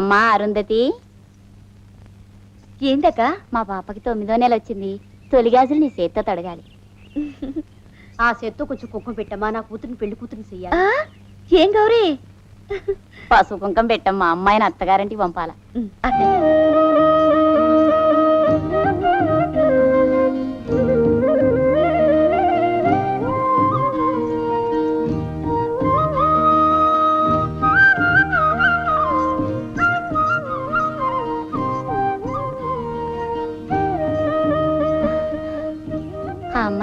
అమ్మా అరుంధతి. ఏందక్క? మా పాపకి తొమ్మిదో నెల వచ్చింది. తొలి గాజులు నీ చేత్తో తడగాలి. ఆ చేత్తో కొంచెం కుక్కం పెట్టమ్మా నా కూతురిని పెళ్ళి కూతురిని చెయ్యాలి. ఏం గౌరీ? పసుపు కుంకం పెట్టమ్మా అమ్మాయిని అత్తగారింటికి పంపాల. ఆ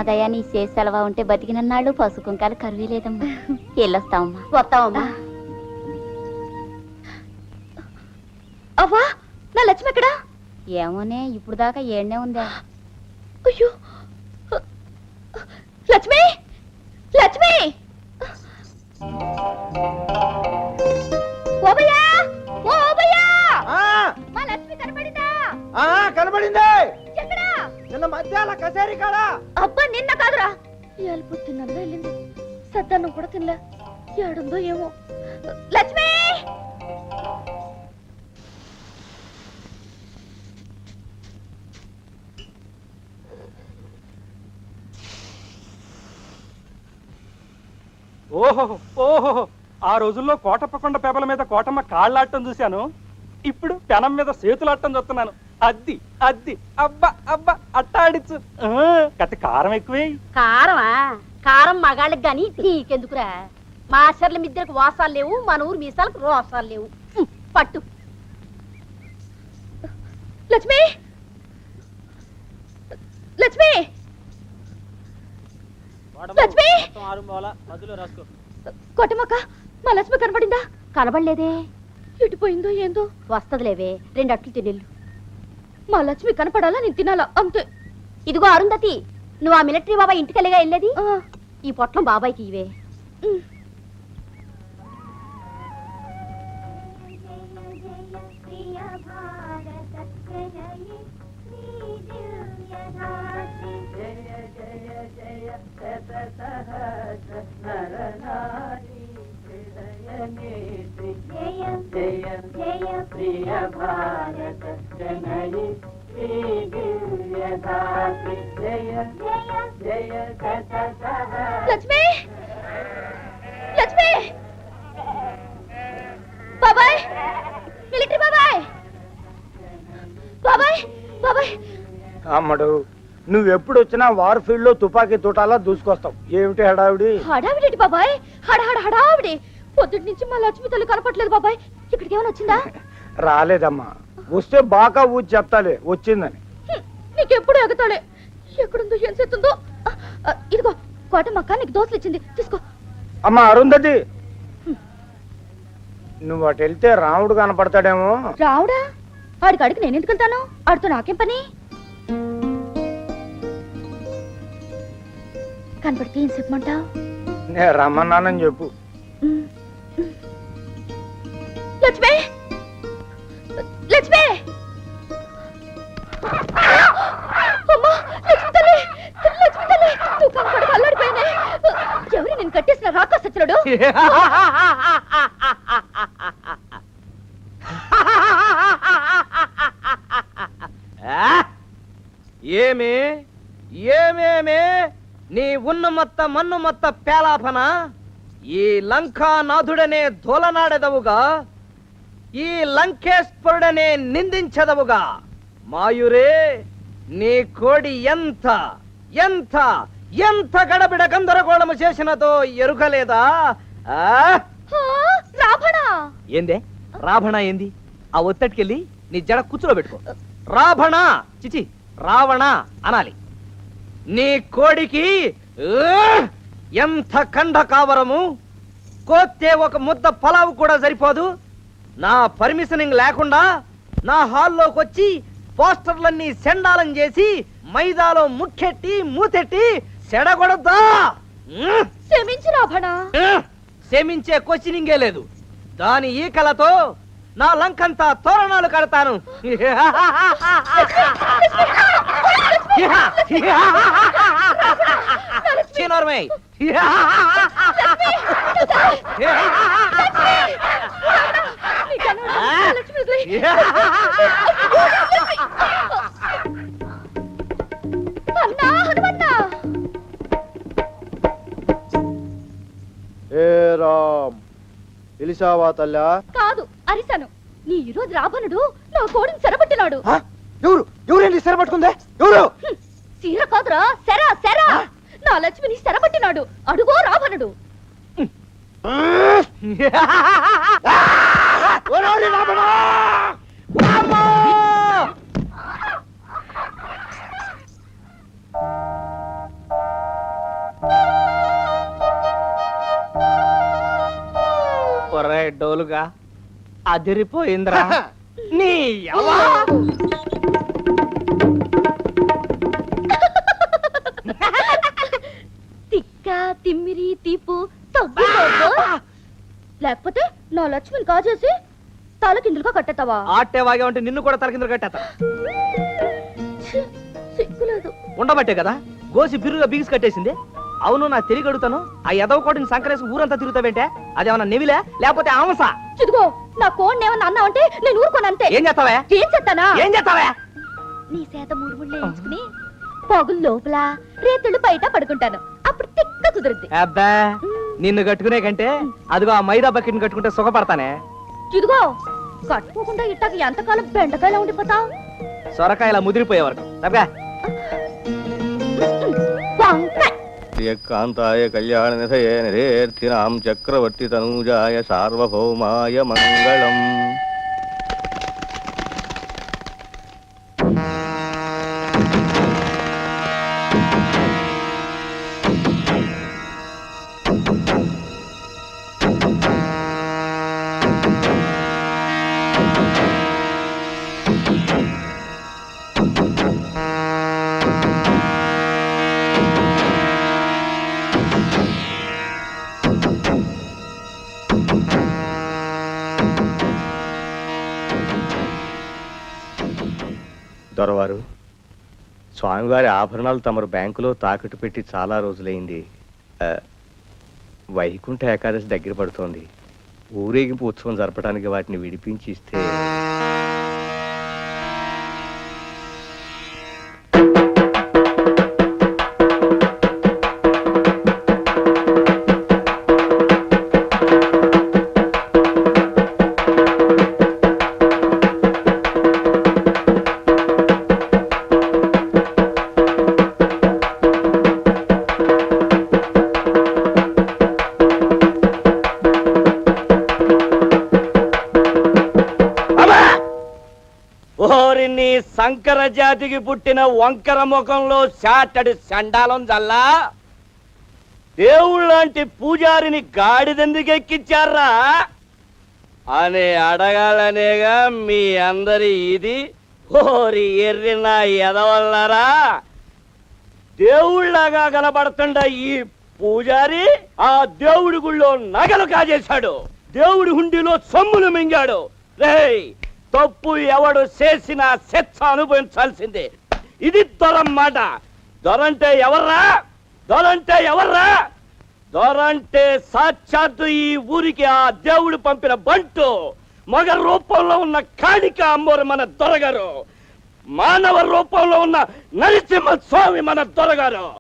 దయా నీ చేసి సెలవా ఉంటే బతికినన్నాళ్ళు పసుపు కుంకాలు కరువే లేదమ్మా వెళ్ళొస్తామమ్మా వస్తావమ్మా అవ్వా నా లక్ష్మి ఎక్కడా? ఏమోనే ఇప్పుడు దాకా ఏడనే ఉందే? అయ్యో. లక్ష్మి? లక్ష్మి? ఓబయ్యా! ఓ ఓబయ్యా! ఆ, మా లక్ష్మి కనపడిందా? ఎక్కడా నిన్న మధ్యాహ్న కచేరీ కాడా అబ్బా నిన్న కాదురా. ఇవాళ పొద్దున్నంతా వెళ్ళింది. సద్దన్నం కూడా తినలే. ఏడుందో ఏమో. లక్ష్మి! ఓహో ఓహో ఆ రోజుల్లో కోటప్పకొండ పేపల మీద కోటమ్మ కాళ్ళాడటం చూశాను. ఇప్పుడు పెనం మీద చేతులాడటం చూస్తున్నాను. అద్ది అద్ది. అబ్బా అబ్బా అట్టాడిచ్చు. కత్తి కారం ఎక్కువే. కారమా? కారం మగాళ్ళకి గాని నీకెందుకురా? మాస్టర్ల మిద్దరికి వాసాలు లేవు మన ఊరు మీసాలకు రోసాలు లేవు. పట్టు. లక్ష్మి! లక్ష్మి! లక్ష్మి! కొట్టమక్క మా లక్ష్మి కనబడిందా? కనబడలేదే. ఎటుపోయిందో ఏందో? వస్తదిలేవే రెండు అట్లు తినెళ్ళు. మా లక్ష్మి కనపడాలా? నేను తినాలా? అంతే. ఇదిగో అరుంధతి నువ్వు ఆ మిలిటరీ బాబాయ్ ఇంటికి వెళ్ళగా వెళ్ళేది ఈ పొట్లం బాబాయ్కి ఇవే. లక్ష్మి! లక్ష్మి! బాబాయ్! మిలిటరీ బాబాయ్! బాబాయ్! బాబాయ్! అమ్మడు నువ్వెప్పుడు వచ్చినా వార్ ఫీల్డ్లో తుపాకీ తూటాలా దూసుకొస్తావు. ఏమిటి హడావిడి? హడావిడి బాబాయ్? హడ హడ హడావిడి పొద్దుటి నుంచి మా లక్ష్మి తల్లి కనపట్లేదు బాబాయ్. ఇక్కడికి ఏమైనా వచ్చిందా? రాలేదమ్మా. వస్తే బాగా ఊచి చెప్తాలే వచ్చిందని. నీకెప్పుడు ఎగతాళే ఎక్కడుందో ఏం చేస్తుందో? ఇదిగో కోటమక్క నీకు దోశలు ఇచ్చింది తీసుకో. అమ్మా అరుంధతి. నువ్వు అటు వెళ్తే రాముడు కనపడతాడేమో. రావుడా ఆడికి అడిగి నేను ఎందుకు వెళ్తాను? ఆడితో నాకేం పని? కనపడితే ఏం చెప్పమంటావు? నేను రమ్మన్నానని చెప్పు. లక్ష్మి! ఏమి? ఏమేమే? నీ ఉన్న మన్నుమత్త మన్ను మొత్త పేలాపన? ఈ లంకానాథుడనే ధూలనాడెదవుగా ఈ లంకేశ్వరుడనే నిందించదవుగా? మాయురే నీ కోడి ఎంత ఎంత ఎంత గడబిడ గందరగోళము చేసినదో ఎరుగలేదా? ఆ? రాభణ ఏందే? ఏంది? ఆ ఒత్తటికెళ్ళి నీ జడ కుచ్చులో పెట్టుకో. రావణ! చిచి రావణ అనాలి. నీ కోడికి ఎంత కండ కావరము కోస్తే ఒక ముద్ద పలావు కూడా సరిపోదు. నా పర్మిషనింగ్ లేకుండా నా హాల్లోకి వచ్చి పోస్టర్లన్నీ సెండాలం చేసి మైదాలో ముక్కెట్టి మూతెట్టి సెడగొడద్దా. క్షమించు రాభణ. క్షమించే క్వశ్చనింగే లేదు. దాని ఈకలతో నా లంకంతా తోరణాలు కడతాను. చీనోర్మై పిలిచావా తల్లా? కాదు అరిశాను. నీ ఈరోజు రాబనుడు నా కోడిని చెరబట్టినాడు ఆ? ఎవరు? ఎవరండి సరే పట్టుకుందే ఎవరు చీర కాదురా సెరా సెరా. నా లక్ష్మిని చెరబట్టినాడు అడుగో రావణుడు! అదిరిపోయిందిరా. నీ. తిక్క తిమ్మిరి తీపు లేకపోతే నా లక్ష్మిని కాజేసి తల కిందులుగా కట్టేతావా ఆటే వాగా ఉంటే నిన్ను కూడా తలకిందులు కట్టేస్తా. ఛీ, సిగ్గులేదు. ఉండబట్టే కదా గోసి బిర్రుగా బిగిసి కట్టేసింది. అవును నా తిరిగి అడుగుతాను ఆ ఎదవ కోటిని సంకరేసి ఊరంతా తిరుగుతావేంటే? అదేమన్నా నెవిలే? లేకపోతే ఆమస? ఇదిగో నా కోడిని ఏమన్నా అన్నా అంటే నేను ఊరుకోను అంతే. ఏం చేస్తావే? ఏం చెప్తానా ఏం చేస్తావే? నీ చేత మూడు ముళ్ళు వేయించుకుని పగులు లోపల రేతుళ్ళు బయట పడుకుంటాను. అప్పుడు తిక్క కుదురుద్ది. అబ్బా నిన్ను కట్టుకునే కంటే అదిగో ఆ మైదా బకెట్ని కట్టుకుంటే సుఖపడతానే. ఇదిగో కట్టుకోకుండా ఇట్టాక ఎంతకాలం బెండకాయలా ఉండిపోతావు? సొరకాయల ముదిరిపోయే వరకు. తప్పగా காந்தாய கல்யாண நிசையே நிரேர்த்தினாம் சக்கரவர்த்தி தனூஜாய சார்வபௌமாய மங்களம். దొరవారు. స్వామివారి ఆభరణాలు తమరు బ్యాంకులో తాకట్టు పెట్టి చాలా రోజులైంది. ఆ, వైకుంఠ ఏకాదశి దగ్గర పడుతోంది. ఊరేగింపు ఉత్సవం జరపడానికి వాటిని విడిపించి ఇస్తే ఓరిని సంకర జాతికి పుట్టిన వంకర ముఖంలో చాటడి చండాలం జల్లా. దేవుళ్ళంటి పూజారిని గాడిదెందుకు ఎక్కించారా? అని అడగాలనేగా మీ అందరి ఇది. ఓరి ఎర్రిన ఎదవల్లరా. దేవుళ్ళగా కనబడుతుండ ఈ పూజారి ఆ దేవుడి గుళ్ళో నగలు కాజేశాడు. దేవుడి హుండీలో సొమ్ములు మింగాడు. రేయ్ తప్పు ఎవడు చేసినా శిక్ష అనుభవించాల్సిందే. ఇది దొరమాట దొరంటే ఎవర్రా? దొరంటే ఎవర్రా? దొరంటే సాక్షాత్తు ఈ ఊరికి ఆ దేవుడు పంపిన బంటు. మగ రూపంలో ఉన్న కాళిక అమ్మోరు మన దొరగారు. మానవ రూపంలో ఉన్న నరసింహ స్వామి మన దొరగారు.